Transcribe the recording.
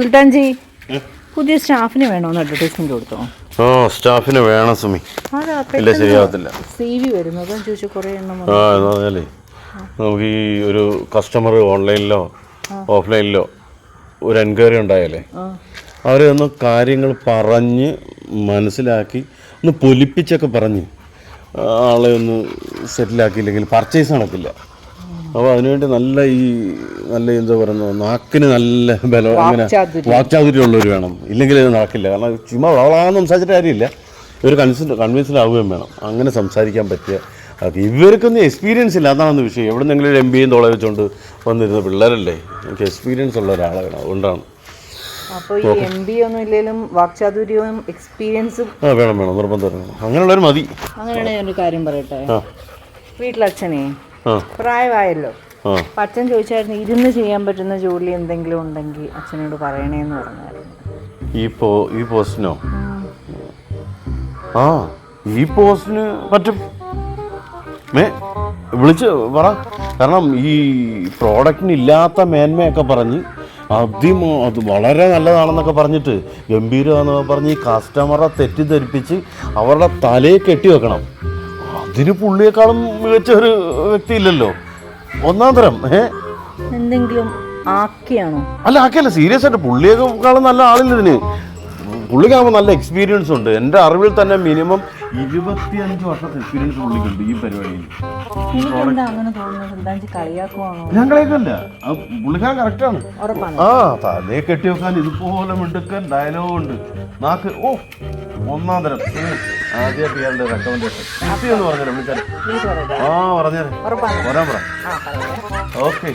സുൽത്താൻജി പുതിയ സ്റ്റാഫിന് വേണമെന്ന് അഡ്വർടൈസ്മെന്റ് കൊടുത്തോ? ഓ സ്റ്റാഫിന് വേണം സുമി. ഇല്ല ശരിയാവത്തില്ല. സി വി വരുന്നു. അതാ ചോദിച്ചു കുറേ എണ്ണം ആ എന്ന് പറഞ്ഞാലേ നമുക്ക് ഈ ഒരു കസ്റ്റമർ ഓൺലൈനിലോ ഓഫ്ലൈനിലോ ഒരു എൻക്വയറി ഉണ്ടായാലേ അവരെ ഒന്ന് കാര്യങ്ങൾ പറഞ്ഞ് മനസ്സിലാക്കി ഒന്ന് പൊലിപ്പിച്ചൊക്കെ പറഞ്ഞ് ആളെ ഒന്ന് സെറ്റിലാക്കിയില്ലെങ്കിൽ പർച്ചേസ് നടക്കില്ല. അപ്പോൾ അതിനുവേണ്ടി നല്ല ഈ നല്ല എന്താ പറയുന്നത് നാക്കിന് നല്ല ബലം അങ്ങനെ വാക്ചാതുര്യം. ഉള്ളവർ വേണം. ഇല്ലെങ്കിൽ ഇത് നടക്കില്ല കാരണം ചുമ്മാ വളവളാന്ന് സംസാരിച്ചിട്ട് കാര്യമില്ല. ഇവർ കൺവിൻസ് കൺവിൻസ്ഡ് ആവുകയും വേണം. അങ്ങനെ സംസാരിക്കാൻ പറ്റിയ അത് ഇവർക്കൊന്നും എക്സ്പീരിയൻസ് ഇല്ല. അതാണ് വിഷയം. എവിടെ നിന്നെങ്കിലും ഒരു എം ബിയും തോളെ വെച്ചുകൊണ്ട് വന്നിരുന്ന പിള്ളേരല്ലേ? എനിക്ക് എക്സ്പീരിയൻസ് ഉള്ള ഒരാളെ വേണം. അതുകൊണ്ടാണ്. അപ്പോൾ ഈ എം ബി ഒന്നും ഇല്ലെങ്കിലും വാക്ചാതുര്യവും എക്സ്പീരിയൻസും ആ വേണം വേണം. നിർബന്ധം. അങ്ങനെയുള്ളവർ മതി. അങ്ങനെയാണെങ്കിൽ ഒരു കാര്യം പറയട്ടെ? വീട്ടിലച്ഛനെ പ്രായമായല്ലോ. അപ്പം അച്ഛൻ ചോദിച്ചായിരുന്നു ഇരുന്ന് ചെയ്യാൻ പറ്റുന്ന ജോലി എന്തെങ്കിലും ഉണ്ടെങ്കിൽ അച്ഛനോട് പറയണേന്ന് പറഞ്ഞായിരുന്നു. ഈ പോ ഈ പോസ്റ്റിനോ? ആ ഈ പോസ്റ്റിന് പറ്റും മേ വിളിച്ച് പറ. കാരണം ഈ പ്രോഡക്റ്റിന് ഇല്ലാത്ത മേന്മയൊക്കെ പറഞ്ഞ് അതിമോ അത് വളരെ നല്ലതാണെന്നൊക്കെ പറഞ്ഞിട്ട് ഗംഭീരമാണെന്നൊക്കെ പറഞ്ഞ് ഈ കസ്റ്റമറെ തെറ്റിദ്ധരിപ്പിച്ച് അവരുടെ തലയെ കെട്ടി വെക്കണം അതിന് പുള്ളിയെക്കാളും മികച്ച ഒരു വ്യക്തി ഇല്ലല്ലോ ഒന്നാം തരം ഏ? എന്തെങ്കിലും ആക്കിയാണോ? അല്ല ആക്കിയല്ല സീരിയസ് ആയിട്ട് പുള്ളിയേക്കാളും നല്ല ആളില്ല ഇതിന്. പുള്ളിക്കാകുമ്പോൾ നല്ല എക്സ്പീരിയൻസ് ഉണ്ട്. എന്റെ അറിവിൽ തന്നെ മിനിമം ഇരുപത്തിയഞ്ച് വർഷത്തെ എക്സ്പീരിയൻസ് പുള്ളിക്കുണ്ട് ഈ പരിപാടിയിൽ. ഞങ്ങളേക്കല്ല പുള്ളിക്കാൻ കറക്റ്റാണ് ആ തലയെ കെട്ടി വെക്കാൻ ഇതുപോലെ മിടുക്കൻ ഡയലോഗ് ഉണ്ട്. നാക്ക് ഓ ഒന്നാം തരം. ആദ്യം ആദ്യമായിട്ട് ഇയാളുടെ റെക്കമെൻഡേഷൻ എന്ന് പറഞ്ഞാൽ വിളിച്ചാൽ ആ പറഞ്ഞേ ഉറപ്പാണ്. വരാൻ പറ. ഓക്കെ.